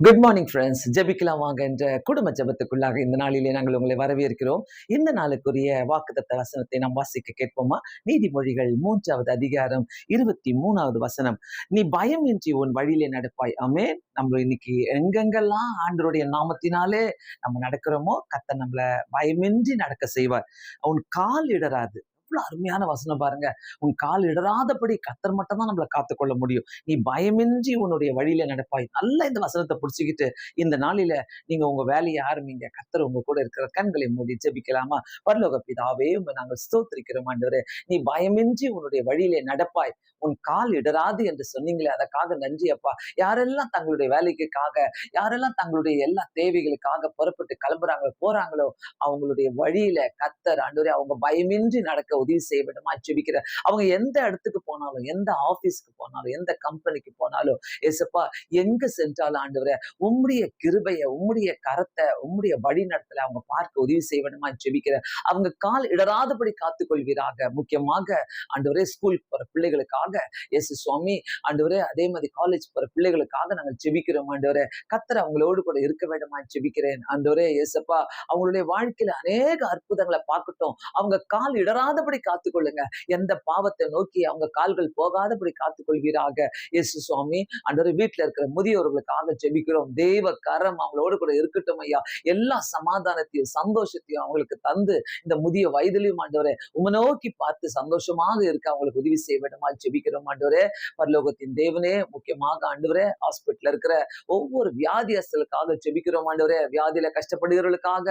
Good morning friends ஜெபிக்கலாம் வாங்க என்ற குடும்ப ஜெபத்துக்குள்ளாக இந்த நாளிலே நாங்கள் உங்களை வரவேற்கிறோம். இந்த நாளுக்குரிய வாக்குத்த வசனத்தை நாம் வாசிக்க கேட்போமா? நீதிமொழிகள் மூன்றாவது அதிகாரம் இருபத்தி மூணாவது வசனம். நீ பயம் இன்றி உன் வழியிலே நடப்பாய். ஆமே நம்ம இன்னைக்கு எங்கெங்கெல்லாம் ஆண்டருடைய நாமத்தினாலே நம்ம நடக்கிறோமோ கத்த நம்மளை பயமின்றி நடக்க செய்வார். உன் கால் இடராது எவ்வளவு அருமையான வசனம் பாருங்க. உன் கால் இடராதபடி கத்தர் மட்டும் தான் நம்மளை காத்துக்கொள்ள முடியும். நீ பயமின்றி உன்னுடைய வழியில நடப்பாய். நல்லா இந்த வசனத்தை பிடிச்சிக்கிட்டு இந்த நாளில நீங்க உங்க வேலையை ஆரம்பிங்க. கத்தர் உங்க கூட இருக்கிற கண்களை மூடி ஜெபிக்கலாமா? பரலோக பிதாவே உங்க நாங்கள் ஸ்தோத்திரிக்கிறோம் ஆண்டவரே. நீ பயமின்றி உன்னுடைய வழியிலே நடப்பாய். உன் கால் இடராது என்று சொன்னீங்களே அதற்காக நன்றி அப்பா. யாரெல்லாம் தங்களுடைய வேலைக்குக்காக யாரெல்லாம் தங்களுடைய எல்லா தேவைகளுக்காக புறப்பட்டு கிளம்புறாங்களோ போறாங்களோ அவங்களுடைய வழியில கத்தர் ஆண்டவரே அவங்க பயமின்றி நடக்க உதவி செய்ய வேண்டுமா? ஜெபிக்கிற அவங்க எந்த இடத்துக்கு போனாலும் எந்த ஆபீஸ்க்கு போனாலும் எந்த கம்பெனிக்கு போனாலும் ஏசப்பா எங்க சென்றாலும் ஆண்டவரே உம்முடைய கிருபைய உம்முடைய கரத்தை உம்முடைய வழிநடத்தல அவங்க பார்க்க உதவி செய்ய வேண்டுமா? ஜெபிக்கிற அவங்க கால் இடராதபடி காத்துக்கொள்வீராக. முக்கியமாக ஆண்டவரே ஸ்கூல் போற பிள்ளைகளுக்காக எஸ் சுவாமி ஆண்டவரே அதே மாதிரி காலேஜ் போற பிள்ளைகளுக்காக நாங்கள் ஜெபிக்கிறோம் ஆண்டவரே. கத்தர் அவங்களோடு கூட இருக்க வேண்டுமா? ஜெபிக்கிறேன் ஆண்டவரே ஏசப்பா அவங்களுடைய வாழ்க்கையில அநேக அற்புதங்களை பார்க்கட்டும். அவங்க கால் இடராதபடி காத்துக்கொள்ளுங்க. எந்த பாவத்தை நோக்கி அவங்க கால்கள் போகாதபடி காத்துக்கொள்வீராக. இயேசு சுவாமி ஆண்டவரே வீட்டில் இருக்கிற முதியவர்களுக்காக ஜெபிக்கிறோம். தெய்வ கரம் அவங்களோடு கூட இருக்கட்டும் ஐயா. எல்லா சமாதானத்தையும் சந்தோஷத்தையும் அவங்களுக்கு தந்து இந்த முதிய வயதிலையும் ஆண்டவரே உங்க நோக்கி பார்த்து சந்தோஷமாக இருக்க அவங்களுக்கு உதவி செய்ய வேண்டுமா ஜெபிக்கிறோம் ஆண்டவரே. பரலோகத்தின் தேவனே முக்கியமாக ஆண்டவரே ஹாஸ்பிட்டல் இருக்கிற ஒவ்வொரு வியாதியஸ்தலுக்காக ஜெபிக்கிறோம் ஆண்டவரே. வியாதியில கஷ்டப்படுகிறவர்களுக்காக.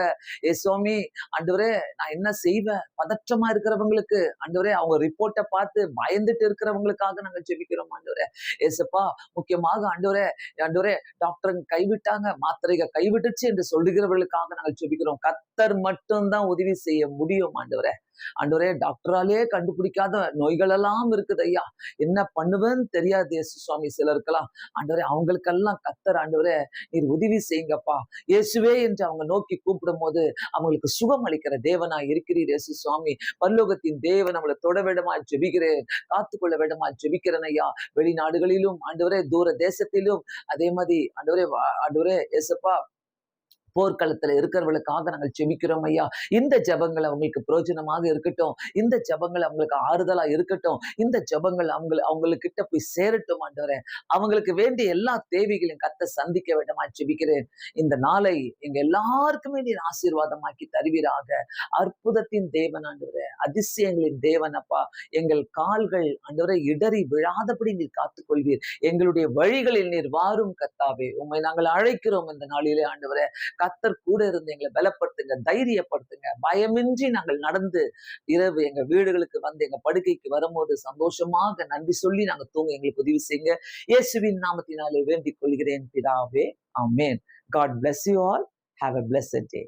ஏ சுவாமி ஆண்டவரே நான் என்ன செய்வேன்? பதற்றமா இருக்கிறவங்களுக்கு ஆண்டவரே அவங்க ரிப்போர்ட்டை பார்த்து பயந்துட்டு இருக்கிறவங்களுக்காக நாங்கள் ஜெபிக்கிறோம் ஆண்டவரே. ஏசப்பா முக்கியமாக ஆண்டவரே ஆண்டவரே டாக்டர் கைவிட்டாங்க மாத்திரைகள் கைவிட்டுச்சு என்று சொல்லுகிறவர்களுக்காக நாங்கள் ஜெபிக்கிறோம். கத்தர் மட்டும்தான் உதவி செய்ய முடியும் ஆண்டவரே. ஆண்டவரே டாக்டராலே கண்டுபிடிக்காத நோய்கள் எல்லாம் இருக்குது ஐயா என்ன பண்ணுவேன்னு தெரியாது இயேசு சுவாமி சிலருக்கெல்லாம். ஆண்டவரே அவங்களுக்கெல்லாம் கத்தர் ஆண்டவரே நீர் உதவி செய்யுங்கப்பா. இயேசுவே என்று அவங்க நோக்கி கூப்பிடும் போது அவங்களுக்கு சுகம் அளிக்கிற தேவனா இருக்கிறீர் இயேசு சுவாமி பல்லோகத்தின் தேவன் நம்மளை தொட வேண்டுமா ஜெபிக்கிறேன். காத்துக்கொள்ள வேண்டுமா ஜெபிக்கிறேன் ஐயா. வெளிநாடுகளிலும் ஆண்டவரே தூர தேசத்திலும் அதே மாதிரி ஆண்டவரே வா- ஆண்டவரே இயேசப்பா போர்க்களத்துல இருக்கிறவர்களுக்காக நாங்கள் செபிக்கிறோம் ஐயா. இந்த ஜெபங்கள் அவங்களுக்கு பிரயோஜனமாக இருக்கட்டும். இந்த ஜெபங்கள் அவங்களுக்கு ஆறுதலா இருக்கட்டும். இந்த ஜெபங்கள் அவங்க அவங்களுக்கிட்ட போய் சேரட்டும் ஆண்டவரே. அவங்களுக்கு வேண்டிய எல்லா தேவைகளையும் கத்த சந்திக்க வேண்டுமா ஜெபிக்கிறேன். இந்த நாளை எங்க எல்லாருக்குமே நீர் ஆசீர்வாதமாக்கி தருவீராக. அற்புதத்தின் தேவன் ஆண்டவரே. அதிசயங்களின் தேவன் அப்பா. எங்கள் கால்கள் ஆண்டவரை இடறி விழாதபடி நீர் காத்துக்கொள்வீர். எங்களுடைய வழிகளில் நீர் வாரும் கத்தாவே உம்மை நாங்கள் அழைக்கிறோம் இந்த நாளிலே ஆண்டவரே. கத்தர் கூட இருந்து எங்களை பலப்படுத்துங்க தைரியப்படுத்துங்க. பயமின்றி நாங்கள் நடந்து இரவு எங்க வீடுகளுக்கு வந்து எங்க படுக்கைக்கு வரும்போது சந்தோஷமாக நன்றி சொல்லி நாங்க தூங்க எங்களுக்கு உதவி செய்யுங்க. இயேசுவின் நாமத்தினாலே வேண்டிக் கொள்கிறேன் பிதாவே. ஆமேன். God bless you all have a blessed day